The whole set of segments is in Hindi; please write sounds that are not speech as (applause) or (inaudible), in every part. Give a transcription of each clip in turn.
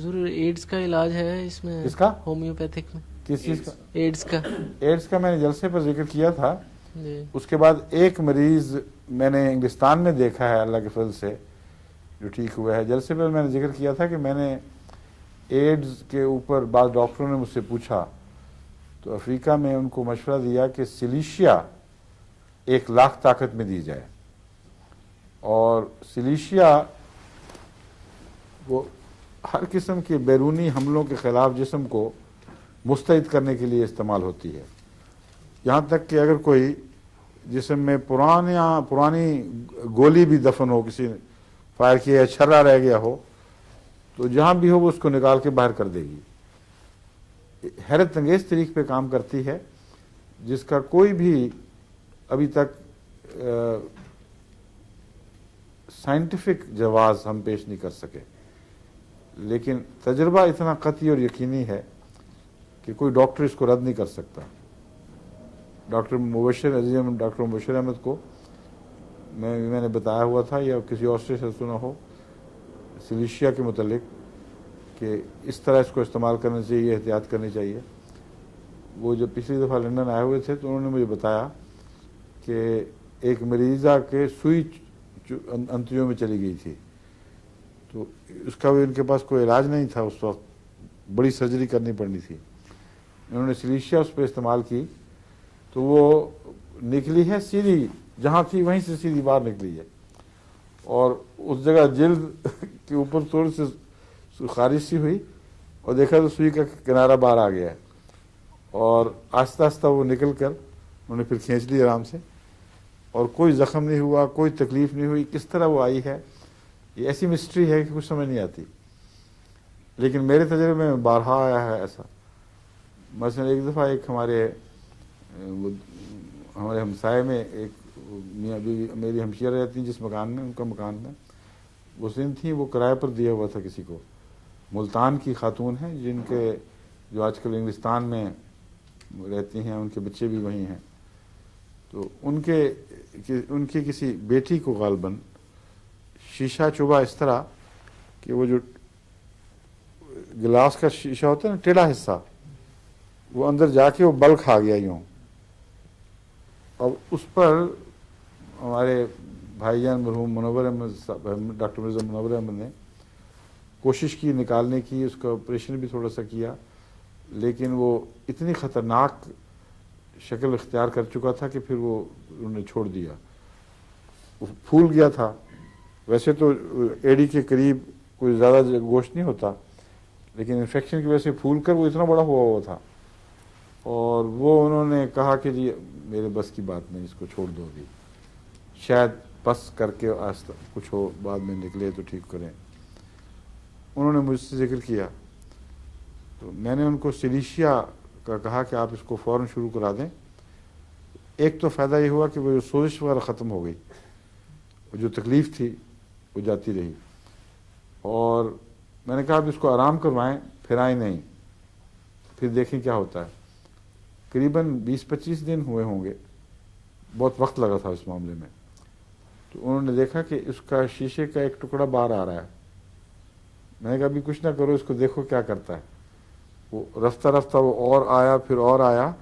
ज़रूर एड्स का इलाज है इसमें? किसका? होम्योपैथिक में। किस चीज़ का? एड्स का। एड्स का मैंने जलसे पर ज़िक्र किया था। उसके बाद एक मरीज़ मैंने इंग्लिस्तान में देखा है अल्लाह के फजल से जो ठीक हुआ है। जलसे पर मैंने ज़िक्र किया था कि मैंने एड्स के ऊपर बाद डॉक्टरों ने मुझसे पूछा तो अफ्रीका में उनको मशवरा दिया कि सिलीशिया एक लाख ताकत में दी जाए। और सिलीशिया वो हर किस्म के बैरूनी हमलों के खिलाफ जिसम को मुस्तैद करने के लिए इस्तेमाल होती है। यहाँ तक कि अगर कोई जिसम में पुराना पुरानी गोली भी दफन हो, किसी ने फायर किया या छर्रा रह गया हो तो जहाँ भी हो वो उसको निकाल के बाहर कर देगी। हैरत अंगेज तरीक पे काम करती है, जिसका कोई भी अभी तक साइंटिफिक जवाब हम पेश नहीं कर सके। लेकिन तजर्बा इतना कती और यकीनी है कि कोई डॉक्टर इसको रद्द नहीं कर सकता। डॉक्टर मुबशर अजीम डॉक्टर मुबशर अहमद को मैं, मैंने बताया हुआ था या किसी और से सुना हो, सिलिशिया के मतलब कि इस तरह इसको इस्तेमाल करना चाहिए, एहतियात करनी चाहिए। वो जब पिछली दफ़ा लंदन आए हुए थे तो उन्होंने मुझे बताया कि एक मरीज़ा के सुई अंतरियों में चली गई थी। तो उसका भी उनके पास कोई इलाज नहीं था, उस वक्त बड़ी सर्जरी करनी पड़नी थी। उन्होंने सिलिशिया उस पर इस्तेमाल की तो वो निकली है सीधी, जहाँ थी वहीं से सीधी बाहर निकली है। और उस जगह जल्द (laughs) के ऊपर थोड़ी सी खारिश सी हुई और देखा तो सुई का किनारा बाहर आ गया है। और आस्ता आस्ता वो निकल कर उन्होंने फिर खींच ली आराम से। और कोई ज़ख्म नहीं हुआ, कोई तकलीफ़ नहीं हुई, किस तरह वो आई है ये ऐसी मिस्ट्री है कि कुछ समझ नहीं आती। लेकिन मेरे तजर्बे में बारहा आया है ऐसा। मसलन एक दफ़ा एक हमारे हमारे हमसाए में एक बीवी मेरी हमशिया रहती जिस मकान में उनका मकान में वो सिंध थी वो किराए पर दिया हुआ था किसी को। मुल्तान की खातून हैं जिनके जो आजकल इंग्लिस्तान में रहती हैं उनके बच्चे भी वहीं हैं। तो उनके कि, उनकी किसी बेटी को गालबन शीशा चुभा इस तरह कि वो जो गिलास का शीशा होता है ना, टेढ़ा हिस्सा, वो अंदर जाके वो बल खा गया यूँ। अब उस पर हमारे भाईजान मरहूम मनोवर अहमद डॉक्टर मिर्ज़ा मनोवर अहमद ने कोशिश की निकालने की, उसका ऑपरेशन भी थोड़ा सा किया, लेकिन वो इतनी ख़तरनाक शक्ल इख्तियार कर चुका था कि फिर वो उन्होंने छोड़ दिया। फूल गया था। वैसे तो एडी के करीब कोई ज़्यादा गोश्त नहीं होता, लेकिन इन्फेक्शन की वजह से फूल कर वो इतना बड़ा हुआ हुआ था। और वो उन्होंने कहा कि जी, मेरे बस की बात नहीं, इसको छोड़ दो अभी। शायद बस करके आस्ता कुछ हो, बाद में निकले तो ठीक करें। उन्होंने मुझसे ज़िक्र किया। तो मैंने उनको सिलीशिया का कहा कि आप इसको फ़ौर शुरू करा दें। एक तो फ़ायदा ये हुआ कि वो जो सोजिश वगैरह ख़त्म हो गई जो तकलीफ़ थी वो जाती रही। और मैंने कहा, आप इसको आराम करवाएँ, फिर आए नहीं। फिर देखें क्या होता है। करीबन 20-25 दिन हुए होंगे। बहुत वक्त लगा था इस मामले में। तो उन्होंने देखा कि उसका शीशे का एक टुकड़ा बाहर आ रहा है। मैंने कहा, अभी कुछ ना करो, इसको देखो क्या करता है। वो रफ्ता रफ्ता वो और आया, फिर और आया।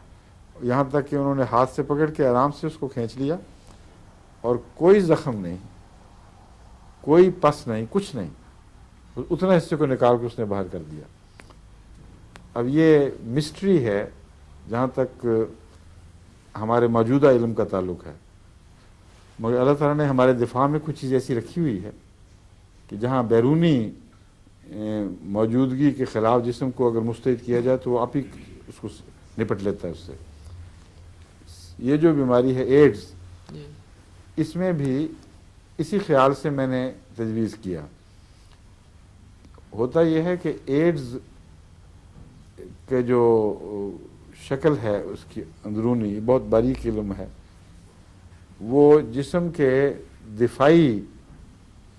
यहाँ तक कि उन्होंने हाथ से पकड़ के आराम से उसको खींच लिया। और कोई ज़ख्म नहीं। कोई पस नहीं कुछ नहीं। उतना हिस्से को निकाल के उसने बाहर कर दिया। अब ये मिस्ट्री है जहाँ तक हमारे मौजूदा इलम का ताल्लुक है। मगर अल्लाह ताला ने हमारे दिफा में कुछ चीज़ ऐसी रखी हुई है कि जहाँ बैरूनी मौजूदगी के ख़िलाफ़ जिसम को अगर मुस्तैद किया जाए तो वो आप ही उसको निपट लेता है उससे। ये जो बीमारी है एड्स इसमें भी इसी ख्याल से मैंने तजवीज़ किया। होता यह है कि एड्स के जो शक्ल है उसकी अंदरूनी, बहुत बारीक इलम है। वो जिसम के दिफाई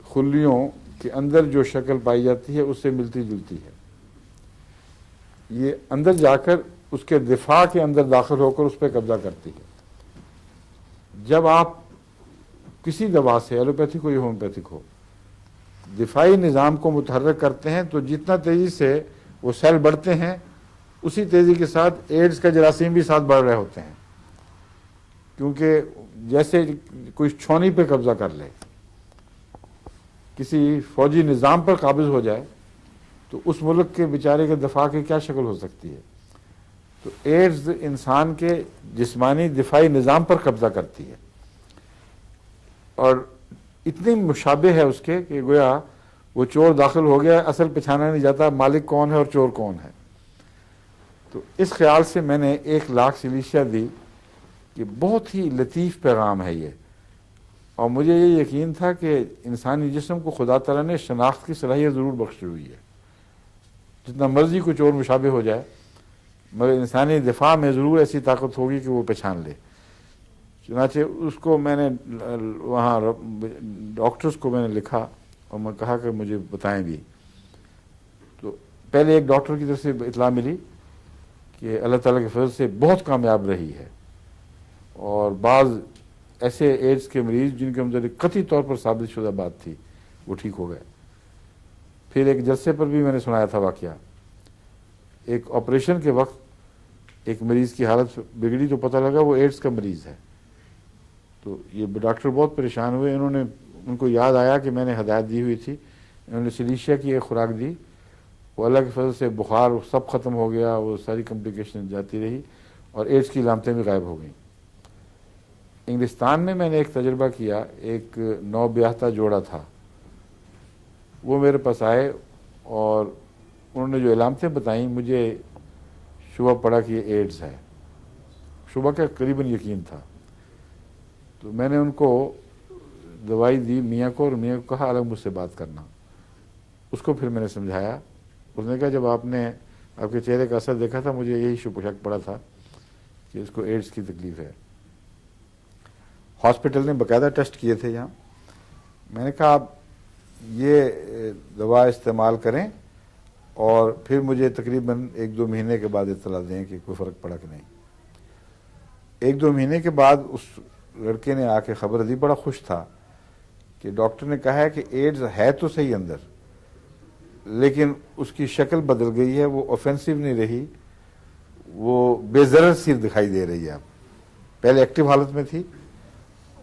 खुलियों के अंदर जो शक्ल पाई जाती है, उससे मिलती जुलती है। ये अंदर जाकर उसके दिफा के अंदर दाखिल होकर उस पर कब्जा करती है। जब आप किसी दवा से, एलोपैथिक हो या होम्योपैथिक हो, दिफाई निज़ाम को मुतहरक करते हैं तो जितना तेज़ी से वो सेल बढ़ते हैं, उसी तेज़ी के साथ एड्स का जरासीम भी साथ बढ़ रहे होते हैं। क्योंकि जैसे कोई छोनी पे कब्जा कर ले, किसी फौजी निज़ाम पर काबिज हो जाए तो उस मुल्क के बेचारे के दफ़ा की क्या शक्ल हो सकती है? तो एड्स इंसान के जिस्मानी दिफाई निज़ाम पर कब्जा करती है। और इतनी मुशाबे है उसके कि गोया वो चोर दाखिल हो गया, असल पहचाना नहीं जाता मालिक कौन है और चोर कौन है। तो इस ख्याल से मैंने एक लाख सिलिशिया दी कि बहुत ही लतीफ़ पैगाम है ये। और मुझे ये यकीन था कि इंसानी जिसम को खुदा तला ने शनाख्त की सलाहियत ज़रूर बख्शी हुई है। जितना मर्ज़ी को चोर मुशाबे हो जाए, मगर इंसानी दिफा में ज़रूर ऐसी ताकत होगी कि वो पहचान ले। चुनाचे उसको मैंने, वहाँ डॉक्टर्स को मैंने लिखा और मैं कहा कि मुझे बताएँ भी। तो पहले एक डॉक्टर की तरफ़ से इतला मिली कि अल्लाह ताला के फजल से बहुत कामयाब रही है। और बाज़ ऐसे एड्स के मरीज़ जिनके अंदर कथी तौर पर साबित शुदा बात थी, वो ठीक हो गए। फिर एक जलसे पर भी मैंने सुनाया था वाक़ एक ऑपरेशन के वक्त एक मरीज़ की हालत बिगड़ी तो पता लगा वो एड्स का मरीज़ है। तो ये डॉक्टर बहुत परेशान हुए। इन्होंने, उनको याद आया कि मैंने हदायत दी हुई थी। इन्होंने सिलीशिया की एक खुराक दी। वो अल्लाह के फजल से बुखार सब ख़त्म हो गया, वो सारी कम्प्लिकेशन जाती रही और एड्स की लामतें भी गायब हो गई। इंग्लिस्तान में मैंने एक तजर्बा किया, एक नौ ब्याहता जोड़ा था। वो मेरे पास आए और उन्होंने जो इलामतें बताई, मुझे शुबह पड़ा कि ये एड्स है। शुबह का करीबन यकीन था। तो मैंने उनको दवाई दी, मियाँ को, और मियाँ को कहा, अलग मुझसे बात करना। उसको फिर मैंने समझाया। उसने कहा, जब आपने आपके चेहरे का असर देखा था, मुझे यही शुभ शक पड़ा था कि इसको एड्स की तकलीफ़ है। हॉस्पिटल ने बकायदा टेस्ट किए थे यहाँ। मैंने कहा, आप ये दवा इस्तेमाल करें और फिर मुझे तकरीबन एक दो महीने के बाद इतला दें कि कोई फ़र्क पड़ा कि नहीं। एक दो महीने के बाद उस लड़के ने आके खबर दी, बड़ा खुश था कि डॉक्टर ने कहा है कि एड्स है तो सही अंदर, लेकिन उसकी शक्ल बदल गई है, वो ऑफेंसिव नहीं रही, वो बेजर सी दिखाई दे रही है अब। पहले एक्टिव हालत में थी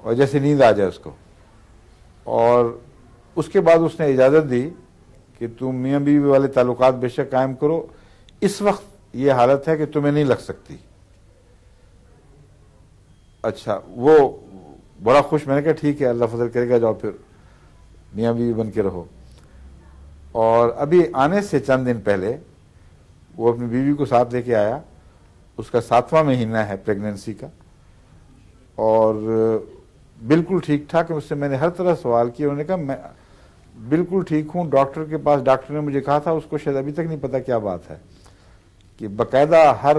और जैसे नींद आ जाए उसको। और उसके बाद उसने इजाज़त दी कि तुम मियाँ बीवी वाले ताल्लुकात बेशक कायम करो। इस वक्त ये हालत है कि तुम्हें नहीं लग सकती। अच्छा वो बड़ा खुश, मैंने कहा, ठीक है, अल्लाह फजल करेगा, जाओ फिर। मियाँ बीवी बन के रहो। और अभी आने से चंद दिन पहले, वो अपनी बीवी को साथ लेके आया। उसका सातवां महीना है प्रेगनेंसी का। और बिल्कुल ठीक ठाक उससे मैंने हर तरह सवाल किया उन्होंने कहा, मैं बिल्कुल ठीक हूँ, डॉक्टर के पास, डॉक्टर ने मुझे कहा था, उसको शायद अभी तक नहीं पता क्या बात है, कि बकायदा हर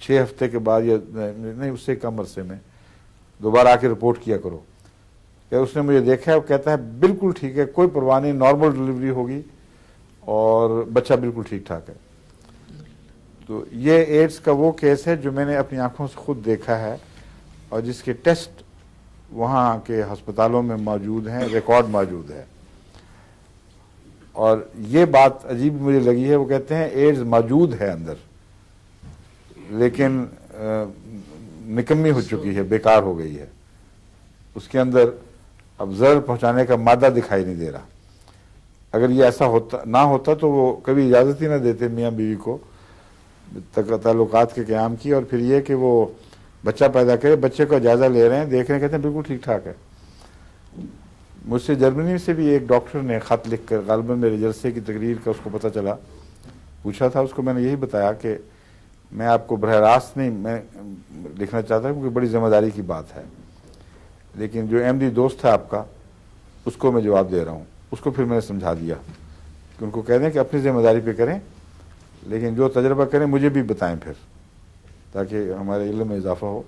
छः हफ़्ते के बाद या नहीं उससे कम अरसे में। दोबारा आके रिपोर्ट किया करो। क्या उसने मुझे देखा है, वो कहता है, बिल्कुल ठीक है, कोई परवाह नहीं नॉर्मल डिलीवरी होगी और बच्चा बिल्कुल ठीक ठाक है। तो ये एड्स का वो केस है जो मैंने अपनी आँखों से खुद देखा है और जिसके टेस्ट वहाँ के अस्पतालों में मौजूद हैं रिकॉर्ड मौजूद है। और ये बात अजीब मुझे लगी है, वो कहते हैं एड्स मौजूद है अंदर। लेकिन निकम्मी हो चुकी है, बेकार हो गई है। उसके अंदर अब जर पहुँचाने का मादा दिखाई नहीं दे रहा। अगर ये ऐसा होता, ना होता तो वो कभी इजाज़त ही ना देते मियाँ बीवी को, तक ताल्लुकात के क्याम की, और फिर ये कि वो बच्चा पैदा करे, बच्चे का जायजा ले रहे हैं, देख रहे हैं, कहते हैं, बिल्कुल ठीक ठाक है। मुझसे जर्मनी से भी एक डॉक्टर ने ख़त लिख कर गालबन मेरे जलसे की तकरीर का उसको पता चला। पूछा था, उसको मैंने यही बताया कि मैं आपको बरह रास्त नहीं, मैं, लिखना चाहता हूँ क्योंकि बड़ी ज़िम्मेदारी की बात है। लेकिन जो एमडी दोस्त है आपका, उसको मैं जवाब दे रहा हूँ। उसको फिर मैंने समझा दिया कि उनको कह दें कि अपनी ज़िम्मेदारी पे करें, लेकिन जो तजर्बा करें, मुझे भी बताएँ फिर, ताकि हमारे इल्म में इजाफा हो।